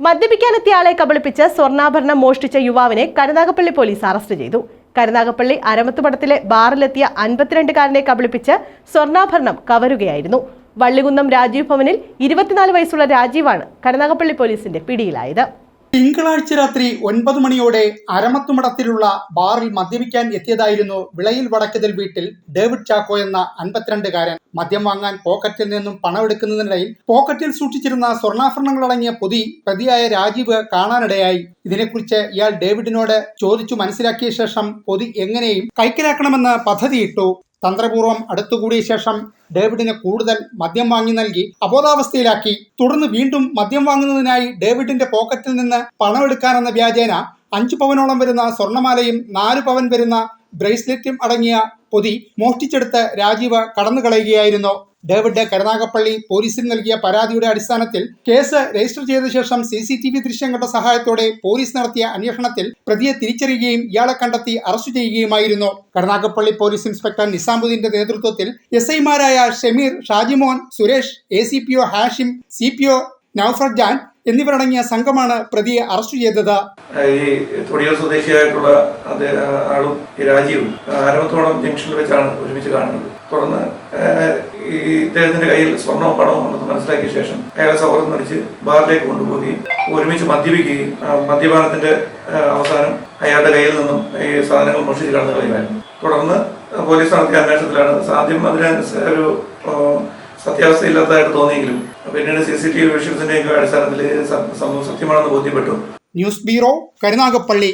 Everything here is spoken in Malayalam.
മദ്യപിക്കാനെത്തിയ ആളെ കബളിപ്പിച്ച് സ്വർണാഭരണം മോഷ്ടിച്ച യുവാവിനെ കരുനാഗപ്പള്ളി പോലീസ് അറസ്റ്റ് ചെയ്തു. കരുനാഗപ്പള്ളി അരമത്തുപടത്തിലെ ബാറിലെത്തിയ അൻപത്തിരണ്ടുകാരനെ കബളിപ്പിച്ച് സ്വർണാഭരണം കവരുകയായിരുന്നു. വള്ളികുന്നം രാജീവ് ഭവനിൽ ഇരുപത്തിനാല് വയസ്സുള്ള രാജീവാണ് കരുനാഗപ്പള്ളി പോലീസിന്റെ പിടിയിലായത്. തിങ്കളാഴ്ച രാത്രി ഒൻപത് മണിയോടെ അരമത്തുമടത്തിലുള്ള ബാറിൽ മദ്യപിക്കാൻ എത്തിയതായിരുന്നു വിളയിൽ വടക്കതിൽ വീട്ടിൽ ഡേവിഡ് ചാക്കോ എന്ന അൻപത്തിരണ്ടുകാരൻ. മദ്യം വാങ്ങാൻ പോക്കറ്റിൽ നിന്നും പണമെടുക്കുന്നതിനിടയിൽ പോക്കറ്റിൽ സൂക്ഷിച്ചിരുന്ന സ്വർണാഭരണങ്ങളടങ്ങിയ പൊതി പ്രതിയായ രാജീവ് കാണാനിടയായി. ഇതിനെക്കുറിച്ച് ഇയാൾ ഡേവിഡിനോട് ചോദിച്ചു മനസ്സിലാക്കിയ ശേഷം പൊതി എങ്ങനെയും കൈക്കലാക്കണമെന്ന് പദ്ധതിയിട്ടു. തന്ത്രപൂർവം അടുത്തുകൂടിയ ശേഷം ഡേവിഡിന് കൂടുതൽ മദ്യം വാങ്ങി നൽകി അബോധാവസ്ഥയിലാക്കി. തുടർന്ന് വീണ്ടും മദ്യം വാങ്ങുന്നതിനായി ഡേവിഡിന്റെ പോക്കറ്റിൽ നിന്ന് പണമെടുക്കാനെന്ന വ്യാജേന അഞ്ചു പവനോളം വരുന്ന സ്വർണമാലയും നാല് പവൻ വരുന്ന ബ്രേസ്ലെറ്റും അടങ്ങിയ പൊതി മോഷ്ടിച്ചെടുത്ത് രാജീവ് കടന്നുകളയുകയായിരുന്നു. ഡേവിഡ് കരുനാഗപ്പള്ളി പോലീസിന് നൽകിയ പരാതിയുടെ അടിസ്ഥാനത്തിൽ കേസ് രജിസ്റ്റർ ചെയ്ത ശേഷം സി സി ടി വി ദൃശ്യങ്ങളുടെ സഹായത്തോടെ പോലീസ് നടത്തിയ അന്വേഷണത്തിൽ പ്രതിയെ തിരിച്ചറിയുകയും ഇയാളെ കണ്ടെത്തി അറസ്റ്റ് ചെയ്യുകയുമായിരുന്നു. കരുനാഗപ്പള്ളി പോലീസ് ഇൻസ്പെക്ടർ നിസാമുദ്ദീന്റെ നേതൃത്വത്തിൽ എസ് ഐമാരായ Shameer Shajimon Suresh A C P O Hashim C P O Naufar Jan എന്നിവരടങ്ങിയ സംഘമാണ് പ്രതിയെ അറസ്റ്റ് ചെയ്തത്. ഈ തൊടിയൂർ സ്വദേശിയായിട്ടുള്ള ആളും ഈ രാജീവും അരമത്തോളം ജംഗ്ഷനിൽ വെച്ചാണ് ഒരുമിച്ച് കാണുന്നത്. തുടർന്ന് ഈ ഇദ്ദേഹത്തിന്റെ കയ്യിൽ സ്വർണവും പണവും ഉണ്ടെന്ന് മനസ്സിലാക്കിയ ശേഷം അയാളെ സൗഹൃദം നടിച്ച് ബാറിലേക്ക് കൊണ്ടുപോവുകയും ഒരുമിച്ച് മദ്യപിക്കുകയും മദ്യപാനത്തിന്റെ അവസാനം അയാളുടെ കയ്യിൽ നിന്നും ഈ സാധനങ്ങൾ മോഷിച്ച് കടന്നു കളയുമായിരുന്നു. തുടർന്ന് പോലീസ് നടത്തിയ അന്വേഷണത്തിലാണ് ആദ്യം അതിന് ഒരു സത്യാവസ്ഥ സത്യാവസ്ഥയില്ലാത്തതായിട്ട് തോന്നിയെങ്കിലും പിന്നീട് സി സി ടി വി വിഷ്വൽസിന്റെയൊക്കെ അടിസ്ഥാനത്തിൽ സംഭവം സത്യമാണെന്ന് ബോധ്യപ്പെട്ടു. News bureau Karunagappally.